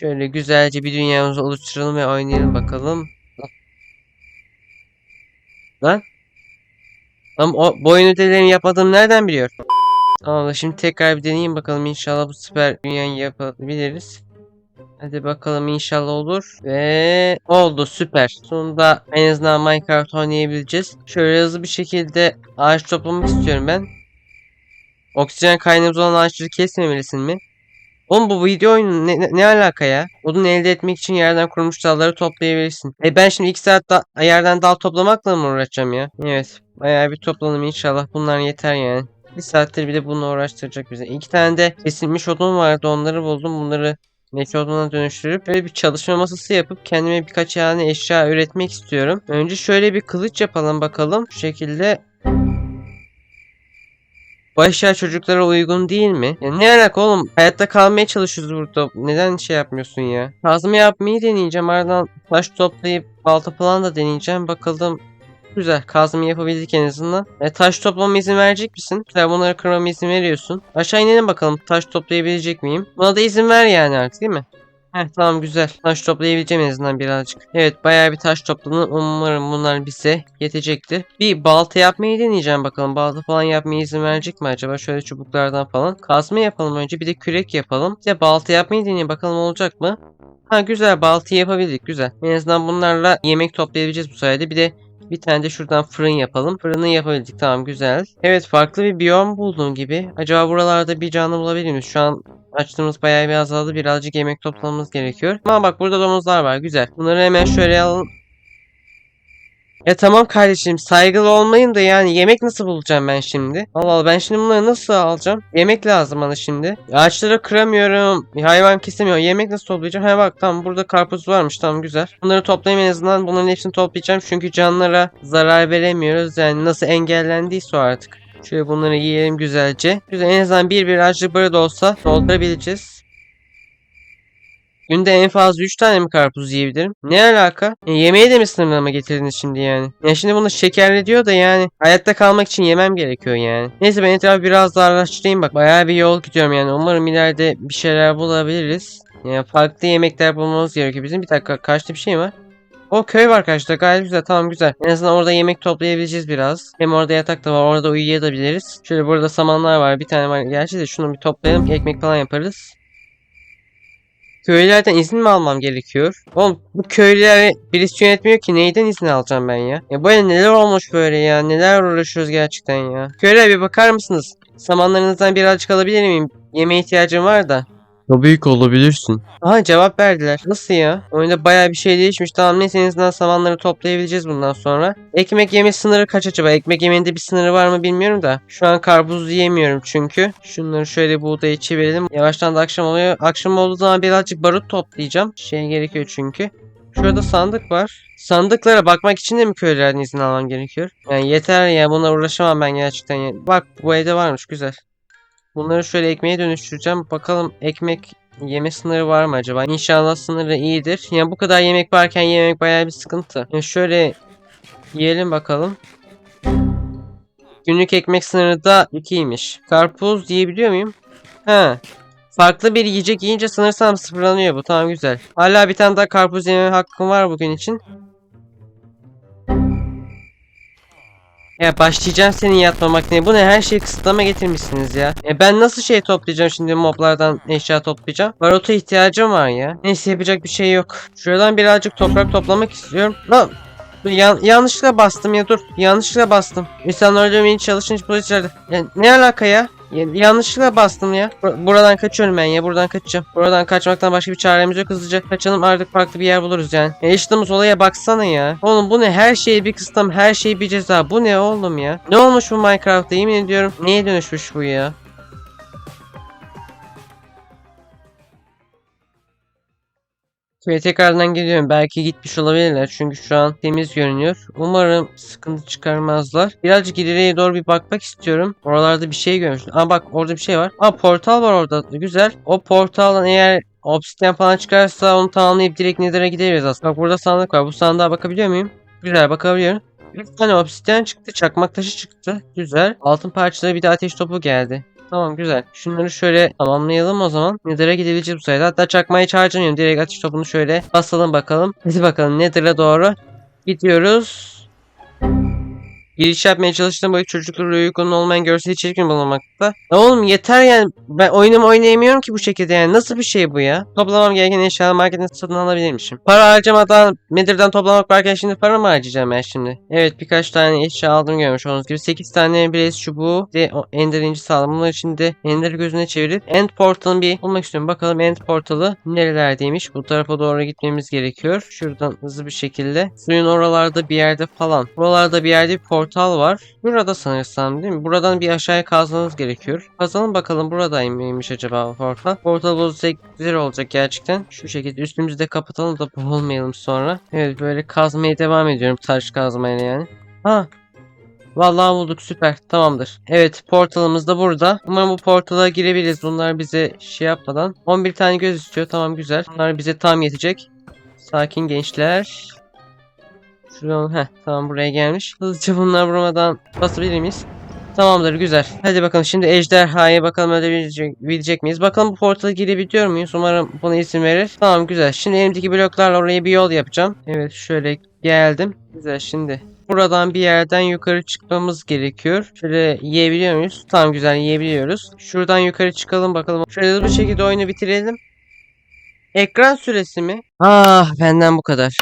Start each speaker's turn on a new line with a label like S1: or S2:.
S1: Şöyle güzelce bir dünyamızı oluşturalım ve oynayalım bakalım. Lan. Lan o boyun ödevlerini yapmadığımı nereden biliyor? Tamam da şimdi tekrar bir deneyeyim bakalım inşallah bu süper dünyayı yapabiliriz. Hadi bakalım inşallah olur. Ve oldu süper. Sonunda en azından Minecraft oynayabileceğiz. Şöyle hızlı bir şekilde ağaç toplamak istiyorum ben. Oksijen kaynağımız olan ağaçları kesmemelisin mi? Oğlum bu video oyunu ne, ne, ne alaka ya? Odun elde etmek için yerden kurumuş dalları toplayabilirsin. E ben şimdi 2 saat da yerden dal toplamakla mı uğraşacağım ya? Evet. Bayağı bir toplanım inşallah. Bunlar yeter yani. Bir saattir bir de bununla uğraştıracak bize. İki tane de kesilmiş odun vardı. Onları buldum. Bunları Neşe oduna dönüştürüp böyle bir çalışma masası yapıp kendime birkaç yani eşya üretmek istiyorum. Önce şöyle bir kılıç yapalım bakalım. Şu şekilde bu çocuklara uygun değil mi? Ya ne alaka oğlum? Hayatta kalmaya çalışıyoruz burada. Neden şey yapmıyorsun ya? Kazma yapmayı deneyeceğim. Ardından taş toplayıp balta falan da deneyeceğim. Bakalım Güzel. Kazma yapabildik en azından. E, taş toplama izin verecek misin? Güzel bunları kırmama izin veriyorsun. Aşağı inelim bakalım. Taş toplayabilecek miyim? Buna da izin ver yani artık değil mi? Heh tamam güzel. Taş toplayabileceğim en azından birazcık. Evet bayağı bir taş topladım. Umarım bunlar bize yetecektir. Bir balta yapmayı deneyeceğim bakalım. Balta falan yapmaya izin verecek mi acaba? Şöyle çubuklardan falan. Kazma yapalım önce. Bir de kürek yapalım. Bir de balta yapmayı deneyeyim bakalım olacak mı? Ha güzel baltı yapabildik güzel. En azından bunlarla yemek toplayabileceğiz bu sayede. Bir de bir tane de şuradan fırın yapalım. Fırını yapabildik tamam güzel. Evet farklı bir biyom buldum gibi. Acaba buralarda bir canlı bulabilir miyiz? Şu an açtığımız bayağı bir azaldı. Birazcık yemek toplamamız gerekiyor. Ama bak burada domuzlar var güzel. Bunları hemen şöyle alalım. Ya tamam kardeşim saygılı olmayın da yani yemek nasıl bulacağım ben şimdi? Allah Allah ben şimdi bunları nasıl alacağım? Yemek lazım bana şimdi. Ağaçları kıramıyorum. Hayvan kesemiyorum. Yemek nasıl toplayacağım? Ha bak tamam burada karpuz varmış tamam güzel. Bunları toplayayım en azından bunların hepsini toplayacağım. Çünkü canlara zarar veremiyoruz. Yani nasıl engellendiyse artık. Şöyle bunları yiyelim güzelce. Güzel en azından bir bir açlık böyle de olsa doldurabileceğiz. Günde en fazla 3 tane mi karpuz yiyebilirim? Ne alaka? E, yemeği de mi sınırlama getirdiniz şimdi yani? Ya şimdi bunu şekerli diyor da yani hayatta kalmak için yemem gerekiyor yani. Neyse ben etrafı biraz daha araştırayım bak. Bayağı bir yol gidiyorum yani. Umarım ileride bir şeyler bulabiliriz. Yani farklı yemekler bulmamız gerekiyor bizim. Bir dakika karşıda bir şey var? O köy var karşıda gayet güzel tamam güzel. En azından orada yemek toplayabileceğiz biraz. Hem orada yatak da var orada uyuyabiliriz. Şöyle burada samanlar var bir tane var. Gerçi de şunu bir toplayalım ekmek falan yaparız. Köylülerden izin mi almam gerekiyor? Oğlum bu köylüleri birisi yönetmiyor ki neyden izin alacağım ben ya? Ya böyle neler olmuş böyle ya? Neler uğraşıyoruz gerçekten ya? Köylüler bir bakar mısınız? Samanlarınızdan birazcık alabilir miyim? Yemeğe ihtiyacım var da. Tabii ki olabilirsin. Aha cevap verdiler. Nasıl ya? Oyunda baya bir şey değişmiş. Tamam neyse en azından samanları toplayabileceğiz bundan sonra. Ekmek yeme sınırı kaç acaba? Ekmek yemeğinde bir sınırı var mı bilmiyorum da. Şu an karpuz yiyemiyorum çünkü. Şunları şöyle buğdaya çevirelim. Yavaştan da akşam oluyor. Akşam olduğu zaman birazcık barut toplayacağım. Şey gerekiyor çünkü. Şurada sandık var. Sandıklara bakmak için de mi köylerden izin almam gerekiyor? Yani yeter ya buna uğraşamam ben gerçekten. Bak bu evde varmış güzel. Bunları şöyle ekmeğe dönüştüreceğim. Bakalım ekmek yeme sınırı var mı acaba? İnşallah sınırı iyidir. Yani bu kadar yemek varken yemek bayağı bir sıkıntı. Yani şöyle yiyelim bakalım. Günlük ekmek sınırı da 2'ymiş. Karpuz yiyebiliyor muyum? He. Farklı bir yiyecek yiyince sanırsam sıfırlanıyor bu. Tamam güzel. Hala bir tane daha karpuz yeme hakkım var bugün için. Ya başlayacağım senin yatmamak ne? Bu ne? Her şeyi kısıtlama getirmişsiniz ya. E ben nasıl şey toplayacağım şimdi moblardan eşya toplayacağım? Barota ihtiyacım var ya. Neyse yapacak bir şey yok. Şuradan birazcık toprak toplamak istiyorum. Lan yan- yanlışlıkla bastım ya dur. Yanlışlıkla bastım. İnsanlar öldürmeye çalışınca polislerdi. Ya, ne alaka ya? Ya, yanlışlıkla bastım ya. Bur- buradan kaçıyorum ben ya. Buradan kaçacağım. Buradan kaçmaktan başka bir çaremiz yok. Hızlıca kaçalım artık farklı bir yer buluruz yani. Ya yaşadığımız olaya baksana ya. Oğlum bu ne? Her şeye bir kısıtlama, her şeye bir ceza. Bu ne oğlum ya? Ne olmuş bu Minecraft'ta? Yemin ediyorum. Neye dönüşmüş bu ya? Köye tekrardan geliyorum. Belki gitmiş olabilirler. Çünkü şu an temiz görünüyor. Umarım sıkıntı çıkarmazlar. Birazcık ileriye doğru bir bakmak istiyorum. Oralarda bir şey görmüştüm. Aa bak orada bir şey var. Aa portal var orada. Güzel. O portaldan eğer obsidian falan çıkarsa onu tamamlayıp direkt Nether'a gideriz aslında. Bak burada sandık var. Bu sandığa bakabiliyor muyum? Güzel bakabiliyorum. Bir tane obsidian çıktı. Çakmak taşı çıktı. Güzel. Altın parçaları bir de ateş topu geldi. Tamam güzel. Şunları şöyle tamamlayalım o zaman. Nether'a gidebileceğiz bu sayede. Hatta çakmayı harcamıyorum. Direkt atış topunu şöyle basalım bakalım. Hadi bakalım Nether'a doğru gidiyoruz. Giriş yapmaya çalıştığım boyu çocuklara uygun olmayan görsel içerik mi bulunmakta? Ya oğlum yeter yani. Ben oyunumu oynayamıyorum ki bu şekilde yani. Nasıl bir şey bu ya? Toplamam gereken eşyaları marketten satın alabilirmişim. Para harcamadan Nether'dan toplamak varken şimdi para mı harcayacağım ben şimdi? Evet birkaç tane eşya aldım görmüş olduğunuz gibi. 8 tane blaze çubuğu ve Ender inci sağlam. Bunları şimdi Ender gözüne çevirip End Portal'ını bir bulmak istiyorum. Bakalım End Portal'ı nerelerdeymiş? Bu tarafa doğru gitmemiz gerekiyor. Şuradan hızlı bir şekilde. Suyun oralarda bir yerde falan. Buralarda bir yerde bir portal var. Burada sanırsam değil mi? Buradan bir aşağıya kazmamız gerekiyor. Kazalım bakalım buradaymış acaba o portal. Portal bozulsa güzel olacak gerçekten. Şu şekilde üstümüzü de kapatalım da boğulmayalım sonra. Evet böyle kazmaya devam ediyorum. Taş kazmayla yani. Ha Vallahi bulduk süper tamamdır. Evet portalımız da burada. Umarım bu portala girebiliriz. Bunlar bize şey yapmadan. 11 tane göz istiyor tamam güzel. Bunlar bize tam yetecek. Sakin gençler. Şuradan heh tamam buraya gelmiş. Hızlıca bunlar vurmadan basabilir miyiz? Tamamdır güzel. Hadi bakalım şimdi ejderhaya bakalım ölebilecek bilecek miyiz? Bakalım bu portala girebiliyor muyuz? Umarım buna izin verir. Tamam güzel. Şimdi elimdeki bloklarla oraya bir yol yapacağım. Evet şöyle geldim. Güzel şimdi. Buradan bir yerden yukarı çıkmamız gerekiyor. Şöyle yiyebiliyor muyuz? Tamam güzel yiyebiliyoruz. Şuradan yukarı çıkalım bakalım. Şöyle hızlı bir şekilde oyunu bitirelim. Ekran süresi mi? Ah benden bu kadar.